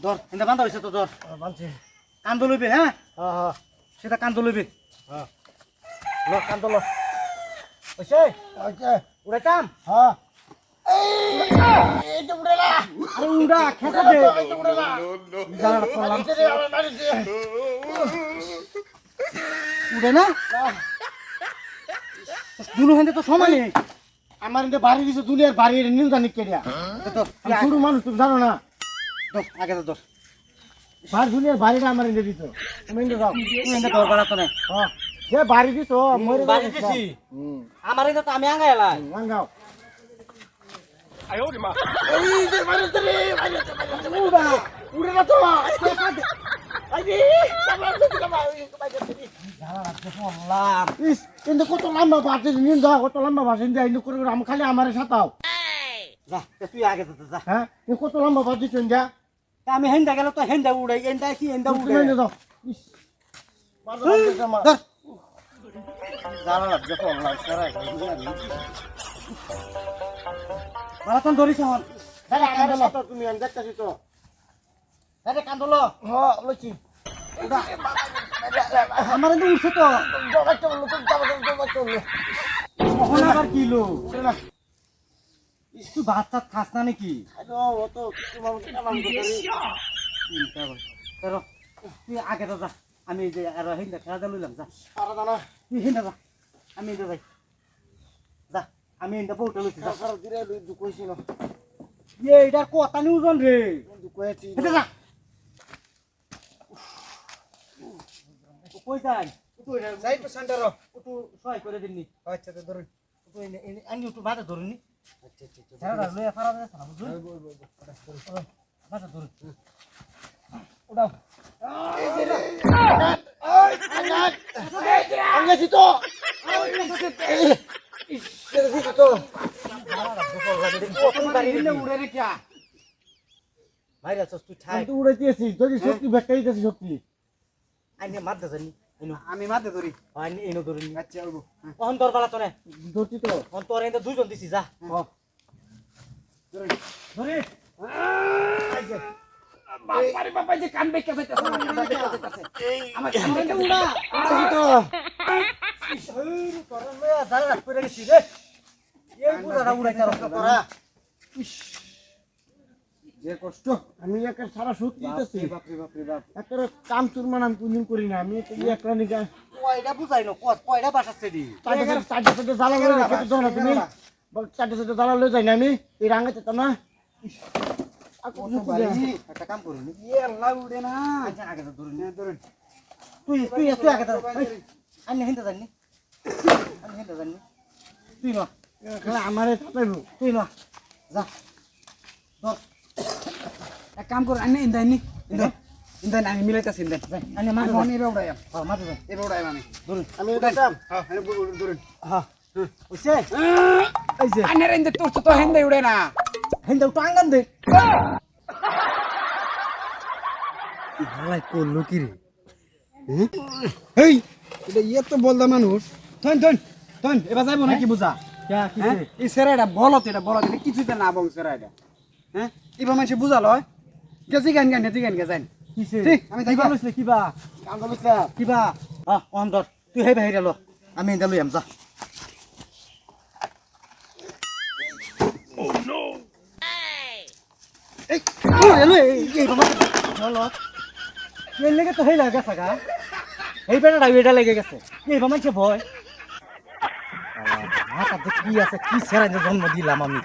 ধর এনে বান্ধা হয়েছে তো ধর মানছি কান্দ লইবি হ্যাঁ হ্যাঁ হ্যাঁ সেটা কান্দ লইবি হ্যাঁ ল কান্দ ল। হয়েছে উড়াইতাম হ্যাঁ উড়ে না? আমার দুনু হেন্দে তো বাড়ি দিছে দুনিয়ার বাড়ি নিল জানি কে দিয়া তো শুরু মানুষ তুমি জানো না। ধর আগে তো ধর। বাড়ি দুনিয়ার বাড়িটা আমার এনে দিত। তুমি এনে যাও তুই হেন্দে ধর বাড়া তো না। হ্যাঁ যে বাড়ি দিছ মরে বাড়ি দিছি। আমার এটা তো আমি আঙ্গাই এলাই। লাঙ্গাও উড়া উড়ে না তো। বললাম ইস কিন্তু কত লম্বা বাসে নিন দাও কত লম্বা বাসে নিন দাও করে আমি খালি আমার সাতাও। যা তুই আগে যা। হ্যাঁ কত লম্বা বাস দিচ্ছেন যা। তা আমি হেন্দা গেলে তো হেন্দা উড়াই হেন্দা কি হেন্দা তুমি উড়াই? মারাথন ধরিস হন তুমি দেখতেছি তো। আরে কান্দল হ্যাঁ বলেছি আমার উঠছে তো। তুমি যাব দৌড়া চলল কখন আবার কিলো তুই ভাত টাত খাস না নাকি? তুই আগে তো যা আমি এই যে আর হিন্দা খেলা লইলাম যা। তুই হিন্দা যা আমি এটা যাই। যা আমি হিন্দা বউটা লইছি যা। খারাপ দিলে দুঃখ হয়েছি না। এ কথা নি ওজন রে। যা। কই যাই? যাই তো সেন্টার একটু সহায় করে দিননি। আচ্ছা তো ধরুন। একটু আমি একটু বাধা ধরুন আমি তো এনো। আমি মাতে ধরি। আইনে এনো ধরুন। আচ্ছা ওগো অহন তোর বালা তোনে ধরছি তো। তোর এনে দুইজন দিছি যা। ধরে যে কষ্ট আমি একটা সারা শক্তি দিতেছি বাপরে বাপরে বাপ একটা কাম চুরমান আমি কোনদিন করি না আমি একটা নিকা কয়টা বুঝাই না কয়টা বাসাচ্ছে দি চারটে চারটে চারটে জ্বালা করে তুমি চারটে চারটে জ্বালা লয়ে যাই না আমি। এই রাঙা যেতাম না? একটা কাম করুন ইয়ে উড়ে না। আচ্ছা আগে তো ধরুন ধরুন তুই তুই তুই আগে আমি হিন্দা জানি আমি হিন্দা জানি তুই না। আমারে তুই না। যা। ধর। এক কাম কর আনি ইন্দাই নি। ইন্দাই ইন্দাই আমি মিলাইতাছি মাঝে আমি যাই এবার উড়াইয়াম। হ্যাঁ যাই এবার উড়াইয়াম আমি। ধরুন আমি উঠাইতাম। হ্যাঁ ধরুন হ্যাঁ। ওইসে? এই যে আনের ইন্দে তোর তো হেন্দাই উড়ে না। হিন্দা একটু আঙ্গান দে হালাই করল কি রে? এই এটা ইয়ে তো বলদা মানুষ। এবার যাইবো নাকি বুঝা? ক্যা কি হ্যাঁ? বলত এটা বলত এটা কিছুতে না বং সেরাইটা হ্যাঁ? এবার মানুষ বুঝাল হয় গেছি গান গান গেছি গান গে যাই আমি কিবা কিবা অন্তর তুই হে বাহিরে লো। আমি এটা যা লই এই বাবা এই লেগে তো হেই লাগা থাকা এই বেটা এটা লেগে গেছে এই মানছে ভয় মাথা কি আছে কি সেরা জন্ম দিলাম আমি